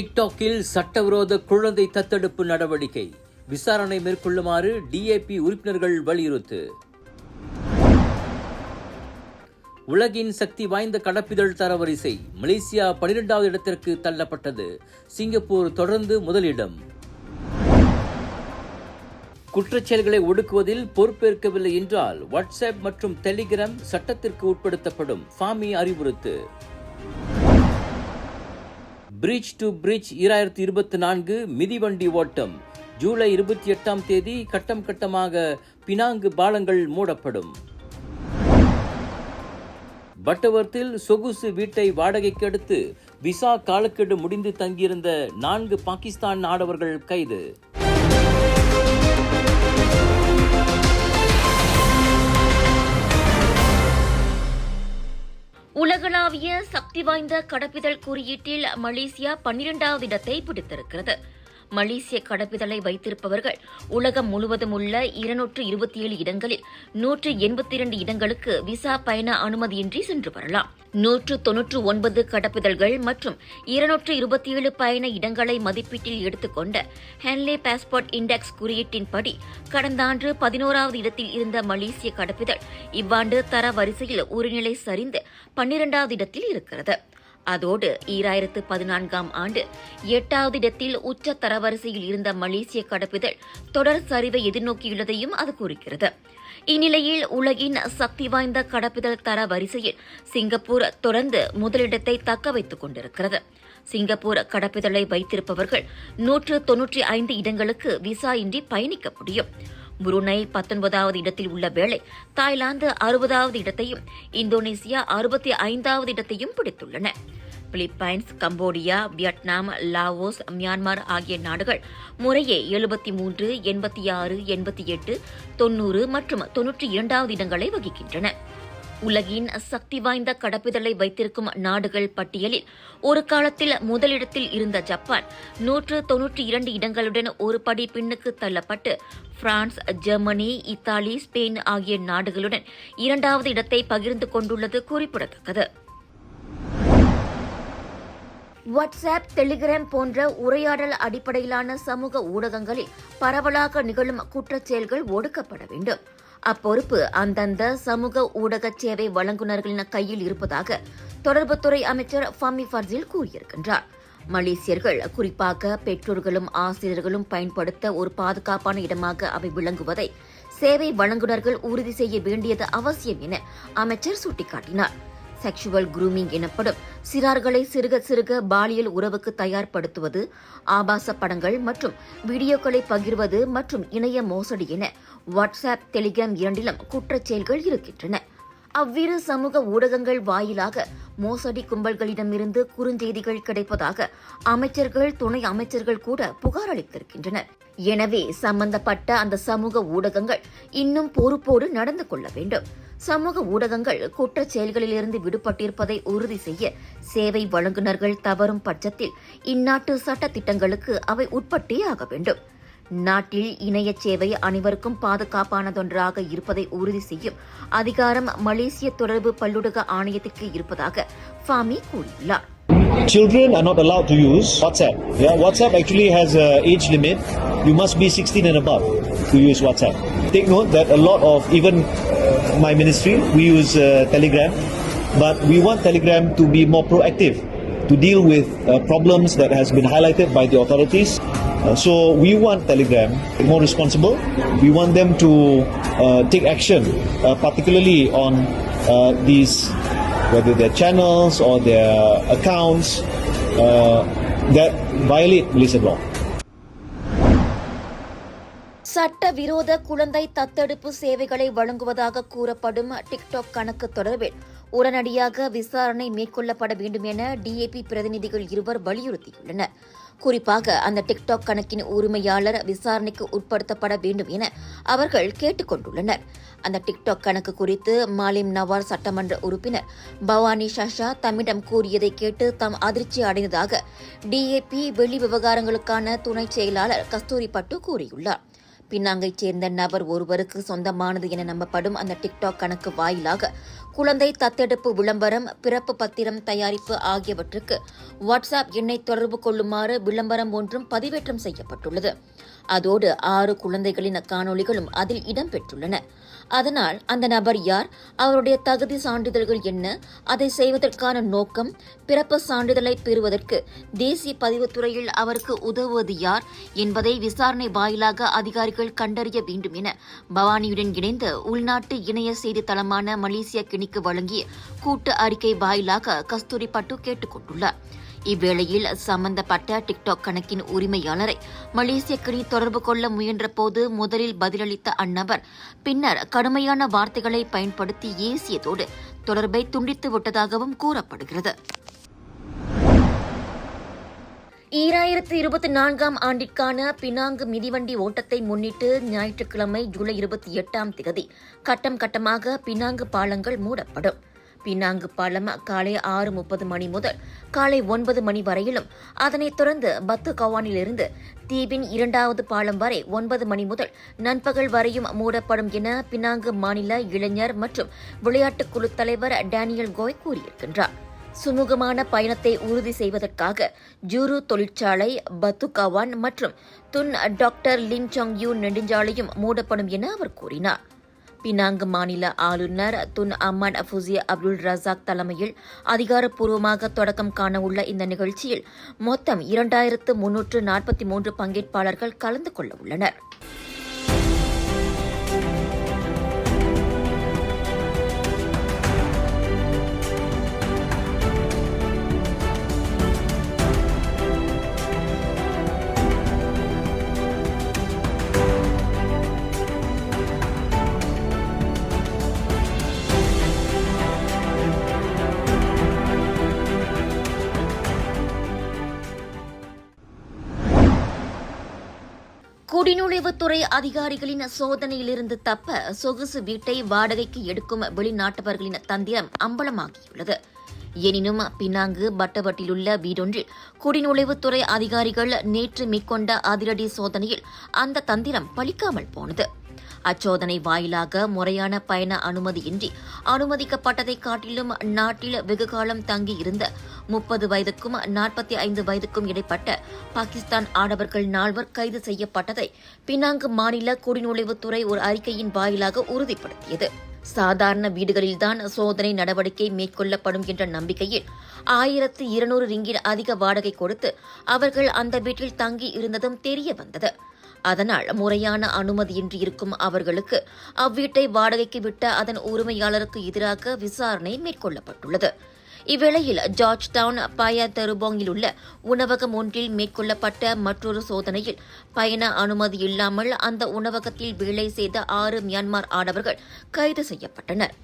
டிக்டாக்கில் சட்டவிரோத குழந்தை தத்தெடுப்பு நடவடிக்கை. விசாரணை மேற்கொள்ளுமாறு டிஏபி உறுப்பினர்கள் வலியுறுத்து. உலகின் சக்தி வாய்ந்த கடப்பிதழ் தரவரிசை மலேசியா பனிரெண்டாவது இடத்திற்கு தள்ளப்பட்டது. சிங்கப்பூர் தொடர்ந்து முதலிடம். குற்றச்செயல்களை ஒடுக்குவதில் பொறுப்பேற்கவில்லை என்றால் வாட்ஸ்அப் மற்றும் டெலிகிராம் சட்டத்திற்கு உட்படுத்தப்படும் ஃபாமி அறிவுறுத்து. பிரிட்ஜ் டு பிரிட்ஜ் இராயிரத்தி இருபத்தி நான்கு மிதிவண்டி ஓட்டம். ஜூலை இருபத்தி எட்டாம் தேதி கட்டம் கட்டமாக பினாங்கு பாலங்கள் மூடப்படும். பட்டவர்த்தில் சொகுசு வீட்டை வாடகைக்கு அடுத்து விசா காலக்கெடு முடிந்து தங்கியிருந்த நான்கு பாகிஸ்தான் ஆடவர்கள் கைது. உலகளாவிய சக்தி வாய்ந்த கடப்பிதழ் குறியீட்டில் மலேசியா பன்னிரெண்டாவது இடத்தை பிடித்திருக்கிறது. மலேசிய கடப்பிதழை வைத்திருப்பவர்கள் உலகம் முழுவதும் உள்ள இருநூற்று இருபத்தி ஏழு இடங்களில் நூற்று எண்பத்தி இரண்டு இடங்களுக்கு விசா பயண அனுமதியின்றி சென்று வரலாம். நூற்று தொன்னூற்று ஒன்பது கடப்பிதழ்கள் மற்றும் இருநூற்று இருபத்தி ஏழு பயண இடங்களை மதிப்பீட்டில் எடுத்துக்கொண்ட ஹென்லே பாஸ்போர்ட் இண்டெக்ஸ் குறியீட்டின்படி கடந்த ஆண்டு பதினோராவது இடத்தில் இருந்த மலேசிய கடப்பிதழ் இவ்வாண்டு தர வரிசையில் ஒரு நிலை சரிந்து பன்னிரண்டாவது இடத்தில் இருக்கிறது. அதோடு ஈராயிரத்து பதினான்காம் ஆண்டு எட்டாவது இடத்தில் உச்ச தரவரிசையில் இருந்த மலேசிய கடப்பிதழ் தொடர் சரிவை எதிர்நோக்கியுள்ளதையும் அது குறிக்கிறது. இந்நிலையில் உலகின் சக்தி வாய்ந்த கடப்பிதழ் தர வரிசையில் சிங்கப்பூர் தொடர்ந்து முதலிடத்தை தக்க வைத்துக் கொண்டிருக்கிறது. சிங்கப்பூர் கடப்பிதழை வைத்திருப்பவர்கள் நூற்று தொன்னூற்றி ஐந்து இடங்களுக்கு விசா இன்றி பயணிக்க முடியும். புருனை பத்தொன்பதாவது இடத்தில் உள்ள வேளை தாய்லாந்து அறுபதாவது இடத்தையும் இந்தோனேசியா அறுபத்தி ஐந்தாவது இடத்தையும் பிடித்துள்ளன. Philippines Cambodia Vietnam Laos Myanmar ஆகிய நாடுகள் முறையே எழுபத்தி மூன்று எண்பத்தி ஆறு எண்பத்தி எட்டு தொன்னூறு மற்றும் தொன்னூற்றி இரண்டாவது இடங்களை வகிக்கின்றன. உலகின் சக்தி வாய்ந்த கடப்பிதழை வைத்திருக்கும் நாடுகள் பட்டியலில் ஒரு காலத்தில் முதலிடத்தில் இருந்த ஜப்பான் நூற்று தொன்னூற்றி இரண்டு இடங்களுடன் ஒரு படி பின்னுக்கு தள்ளப்பட்டு பிரான்ஸ் ஜெர்மனி இத்தாலி ஸ்பெயின் ஆகிய நாடுகளுடன் இரண்டாவது இடத்தை பகிர்ந்து கொண்டுள்ளது குறிப்பிடத்தக்கது. வாட்ஸ்அப் டெலிகிராம் போன்ற உரையாடல் அடிப்படையிலான சமூக ஊடகங்களில் பரவலாக நிகழும் குற்றச்செயல்கள் ஒடுக்கப்பட வேண்டும். அப்பொறுப்பு அந்தந்த சமூக ஊடக சேவை வழங்குநர்களின் கையில் இருப்பதாக தொடர்புத்துறை அமைச்சர் ஃபமி ஃபர்சில் கூறியிருக்கின்றார். மலேசியர்கள் குறிப்பாக பெற்றோர்களும் ஆசிரியர்களும் பயன்படுத்த ஒரு பாதுகாப்பான இடமாக அவை விளங்குவதை சேவை வழங்குநர்கள் உறுதி செய்ய வேண்டியது அவசியம் என அமைச்சர் சுட்டிக்காட்டினார். செக்ஷுவல் குரூமிங் எனப்படும். சிறார்களை சிறுக சிறுக பாலியல் உறவுக்கு தயார்படுத்துவது ஆபாச படங்கள் மற்றும் வீடியோக்களை பகிர்வது மற்றும் இணைய மோசடி என வாட்ஸ்அப் டெலிகிராம் இரண்டிலும் குற்றச்செயல்கள் இருக்கின்றன. அவ்விரு சமூக ஊடகங்கள் வாயிலாக மோசடி கும்பல்களிடமிருந்து குறுஞ்செய்திகள் கிடைப்பதாக அமைச்சர்கள் துணை அமைச்சர்கள் கூட புகார் அளித்திருக்கின்றனர். எனவே சம்பந்தப்பட்ட அந்த சமூக ஊடகங்கள் இன்னும் பொறுப்போடு நடந்து கொள்ள வேண்டும். சமூக ஊடகங்கள் குற்றச் செயல்களிலிருந்து விடுபட்டிருப்பதை உறுதி செய்ய சேவை வழங்குநர்கள் தவறும் பட்சத்தில் இந்நாட்டு சட்ட திட்டங்களுக்கு அவை உட்பட்டே ஆக வேண்டும். நாட்டில் இணைய சேவை அனைவருக்கும் பாதுகாப்பானதொன்றாக இருப்பதை உறுதி செய்யும் அதிகாரம் மலேசிய தொடர்பு பல்லுடக ஆணையத்திற்கு இருப்பதாக ஃபாமி கூறியுள்ளார் Children are not allowed to use WhatsApp. Yeah, WhatsApp actually has a age limit. You must be 16 and above to use WhatsApp. Take note that a lot of even my ministry we use uh, Telegram, but we want Telegram to be more proactive to deal with uh, problems that has been highlighted by the authorities. Uh, so we want Telegram more responsible. We want them to uh, take action, uh, particularly on uh, these whether their channels or their accounts uh, that violate Malaysian law. சட்டவிரோத குழந்தை தத்தெடுப்பு சேவைகளை வழங்குவதாக கூறப்படும் TikTok கணக்கு தொடர்பில் உடனடியாக விசாரணை மேற்கொள்ளப்பட வேண்டும் என டிஏபி பிரதிநிதிகள் இருவர் வலியுறுத்தியுள்ளனர் குறிப்பாக அந்த டிக்டாக் கணக்கின் உரிமையாளர் விசாரணைக்கு உட்படுத்தப்பட வேண்டும் என அவர்கள் கேட்டுக்கொண்டுள்ளனர். அந்த டிக்டாக் கணக்கு குறித்து மாலிம் நவார் சட்டமன்ற உறுப்பினர் பவானி ஷஷா தம்மிடம் கூறியதை கேட்டு தாம் அதிர்ச்சி அடைந்ததாக டிஏபி வெளி விவகாரங்களுக்கான துணை செயலாளர் கஸ்தூரி பட்டு கூறியுள்ளார். பின்னாங்கைச் சேர்ந்த நபர் ஒருவருக்கு சொந்தமானது என நம்பப்படும் அந்த டிக்டாக் கணக்கு வாயிலாக குழந்தை தத்தெடுப்பு விளம்பரம் பிறப்பு பத்திரம் தயாரிப்பு ஆகியவற்றுக்கு வாட்ஸ்அப் எண்ணை தொடர்பு கொள்ளுமாறு விளம்பரம் ஒன்றும் பதிவேற்றம் செய்யப்பட்டுள்ளது. அதோடு ஆறு குழந்தைகளின் காணொளிகளும் அதில் இடம்பெற்றுள்ளன அதனால் அந்த நபர் யார்? அவருடைய தகுதி சான்றிதழ்கள் என்ன? அதை செய்வதற்கான நோக்கம் பிறப்பு சான்றிதழை பெறுவதற்கு தேசிய பதிவுத்துறையில் அவருக்கு உதவுவது யார் என்பதை விசாரணை வாயிலாக அதிகாரிகள் கண்டறிய வேண்டும் என பவானியுடன் இணைந்து உள்நாட்டு இணைய செய்தி தளமான மலேசிய கிணிக்கு வழங்கிய கூட்டு அறிக்கை வாயிலாக கஸ்தூரி பட்டு கேட்டுக் கொண்டுள்ளார். இவ்வேளையில் சம்பந்தப்பட்ட டிக்டாக் கணக்கின் உரிமையாளரை மலேசிய கிணி தொடர்பு கொள்ள முயன்றபோது முதலில் பதிலளித்த அந்நபர் பின்னர் கடுமையான வார்த்தைகளை பயன்படுத்தி ஏசியதோடு தொடர்பை துண்டித்து விட்டதாகவும் கூறப்படுகிறது. ஈராயிரத்து இருபத்தி நான்காம் ஆண்டிற்கான பினாங்கு மிதிவண்டி ஓட்டத்தை முன்னிட்டு ஞாயிற்றுக்கிழமை ஜூலை இருபத்தி எட்டாம் தேதி கட்டம் கட்டமாக பினாங்கு பாலங்கள் மூடப்படும். பினாங்கு பாலம் காலை ஆறு முப்பது மணி முதல் காலை ஒன்பது மணி வரையிலும். அதனைத் தொடர்ந்து பத்து கவானிலிருந்து தீவின் இரண்டாவது பாலம் வரை ஒன்பது மணி முதல் நண்பகல் வரையும் மூடப்படும் என பினாங்கு மாநில இளைஞர் மற்றும் விளையாட்டுக் குழு தலைவர் டேனியல் கோய் கூறியிருக்கின்றார். சுமூகமான பயணத்தை உறுதி செய்வதற்காக ஜூரு தொழிற்சாலை பத்துகாவான் மற்றும் Tun doctor Lim Chong Eu நெடுஞ்சாலையும் மூடப்படும் என அவர் கூறினார். பினாங்கு மாநில ஆளுநர் துன் அம்மான் அஃபுசியா அப்துல் ரசாக் தலைமையில் அதிகாரப்பூர்வமாக தொடக்கம் காணவுள்ள இந்த நிகழ்ச்சியில் மொத்தம் இரண்டாயிரத்து முன்னூற்று நாற்பத்தி மூன்று பங்கேற்பாளர்கள் கலந்து கொள்ள குடிநுழைவுத்துறை அதிகாரிகளின் சோதனையிலிருந்து தப்ப சொகுசு வீட்டை வாடகைக்கு எடுக்கும் வெளிநாட்டவர்களின் தந்திரம் அம்பலமாகியுள்ளது. எனினும் பினாங்கு பட்டவட்டிலுள்ள வீடொன்றில் குடிநுழைவுத்துறை அதிகாரிகள் நேற்று மேற்கொண்ட அதிரடி சோதனையில் அந்த தந்திரம் பலிக்காமல் போனது. அச்சோதனை வாயிலாக முறையான பயண அனுமதியின்றி அனுமதிக்கப்பட்டதை காட்டிலும் நாட்டில் வெகுகாலம் தங்கியிருந்த முப்பது வயதுக்கும் நாற்பத்தி ஐந்து வயதுக்கும் இடைப்பட்ட பாகிஸ்தான் ஆடவர்கள் நால்வர் கைது செய்யப்பட்டதை பினாங்கு மாநில குடிநுழைவுத்துறை ஒரு அறிக்கையின் வாயிலாக உறுதிப்படுத்தியது. சாதாரண வீடுகளில்தான் சோதனை நடவடிக்கை மேற்கொள்ளப்படும் என்ற நம்பிக்கையில் ஆயிரத்து இருநூறு ரிங்கிட் அதிக வாடகை கொடுத்து அவர்கள் அந்த வீட்டில் தங்கி இருந்ததும் தெரிய வந்தது. அதனால் முறையான அனுமதியின்றி இருக்கும் அவர்களுக்கு அவ்வீட்டை வாடகைக்கு விட்ட அதன் உரிமையாளருக்கு எதிராக விசாரணை மேற்கொள்ளப்பட்டுள்ளது. இவ்வேளையில் ஜார்ஜ் டவுன் பய தெருபோங்கில் உள்ள உணவகம் ஒன்றில் மேற்கொள்ளப்பட்ட மற்றொரு சோதனையில் பயண அனுமதி இல்லாமல் அந்த உணவகத்தில் வேலை செய்த ஆறு மியான்மர் ஆடவர்கள் கைது செய்யப்பட்டனர்.